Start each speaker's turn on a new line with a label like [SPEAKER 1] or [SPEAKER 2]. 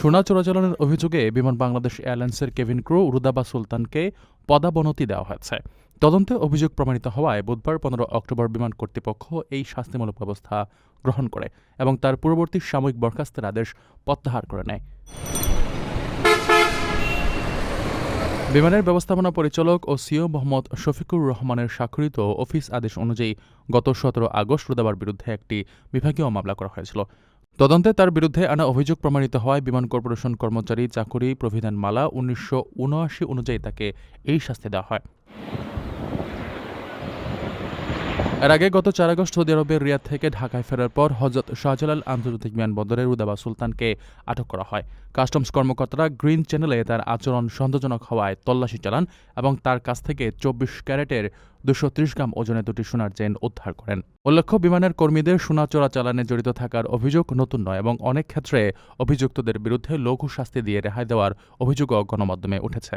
[SPEAKER 1] সোনা চোরাচালানের অভিযোগে বিমান বাংলাদেশ এয়ারলাইন্সের কেভিন ক্রু রুদাবা সুলতানকে পদাবনতি দেওয়া হয়েছে। তদন্তে অভিযোগ প্রমাণিত হওয়ায় বুধবার পনেরো অক্টোবর বিমান কর্তৃপক্ষ এই শাস্তিমূলক ব্যবস্থা গ্রহণ করে এবং তার পূর্ববর্তী সাময়িক বরখাস্তের আদেশ প্রত্যাহার করে নেয়। বিমানের ব্যবস্থাপনা পরিচালক ও সিও মোহাম্মদ শফিকুর রহমানের স্বাক্ষরিত অফিস আদেশ অনুযায়ী গত সতেরো আগস্ট রোদাবার বিরুদ্ধে একটি বিভাগীয় মামলা করা হয়েছিল। তদন্তে তার বিরুদ্ধে আনা অভিযোগ প্রমাণিত হওয়ায় বিমান কর্পোরেশন কর্মচারী চাকুরি প্রভিধান মালা উনিশশো উনআশি অনুযায়ী তাকে এই শাস্তি দেওয়া হয়। এর আগে গত চার আগস্ট সৌদি আরবের রিয়াদ থেকে ঢাকায় ফেরার পর হজরত শাহজালাল আন্তর্জাতিক বিমানবন্দরে রুদাবা সুলতানকে আটক করা হয়। কাস্টমস কর্মকর্তারা গ্রিন চ্যানেলে তার আচরণ সন্দেহজনক হওয়ায় তল্লাশি চালান এবং তার কাছ থেকে চব্বিশ ক্যারেটের দুশো ত্রিশ গ্রাম ওজনে দুটি সোনার চেন উদ্ধার করেন। উল্লেখ্য, বিমানের কর্মীদের সোনা চালানে জড়িত থাকার অভিযোগ নতুন নয় এবং অনেক ক্ষেত্রে অভিযুক্তদের বিরুদ্ধে লঘু শাস্তি দিয়ে রেহাই দেওয়ার অভিযোগও গণমাধ্যমে উঠেছে।